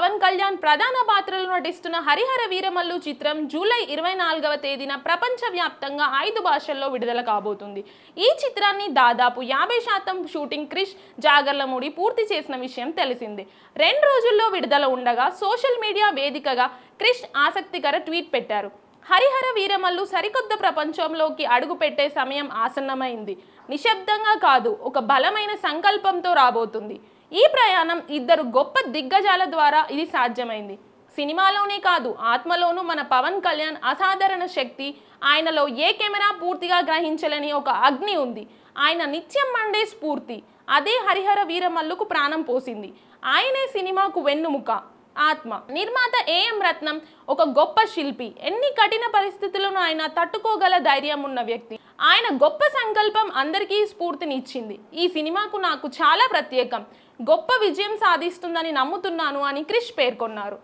పవన్ కళ్యాణ్ ప్రధాన పాత్రలో నటిస్తున్న హరిహర వీరమల్లు చిత్రం జూలై ఇరవై నాలుగవ తేదీన ప్రపంచవ్యాప్తంగా ఐదు భాషల్లో విడుదల కాబోతుంది. ఈ చిత్రాన్ని దాదాపు యాభై శాతం షూటింగ్ క్రిష్ జాగర్లమూడి పూర్తి చేసిన విషయం తెలిసిందే. రెండు రోజుల్లో విడుదల ఉండగా సోషల్ మీడియా వేదికగా క్రిష్ ఆసక్తికర ట్వీట్ పెట్టారు. హరిహర వీరమల్లు సరికొత్త ప్రపంచంలోకి అడుగుపెట్టే సమయం ఆసన్నమైంది. నిశ్శబ్దంగా కాదు ఒక బలమైన సంకల్పంతో రాబోతుంది. ఈ ప్రయాణం ఇద్దరు గొప్ప దిగ్గజాల ద్వారా ఇది సాధ్యమైంది. సినిమాలోనే కాదు ఆత్మలోనూ మన పవన్ కళ్యాణ్ అసాధారణ శక్తి ఆయనలో ఏ కెమెరా పూర్తిగా గ్రహించలేని ఒక అగ్ని ఉంది. ఆయన నిత్యం మండే స్ఫూర్తి అదే హరిహర వీరమల్లుకు ప్రాణం పోసింది. ఆయనే సినిమాకు వెన్నుముక. ఆత్మ. నిర్మాత ఏఎం రత్నం ఒక గొప్ప శిల్పి. ఎన్ని కఠిన పరిస్థితులను ఆయన తట్టుకోగల ధైర్యం ఉన్న వ్యక్తి. ఆయన గొప్ప సంకల్పం అందరికీ స్ఫూర్తినిచ్చింది. ఈ సినిమాకు నాకు చాలా ప్రత్యేకం. గొప్ప విజయం సాధిస్తుందని నమ్ముతున్నాను అని క్రిష్ పేర్కొన్నారు.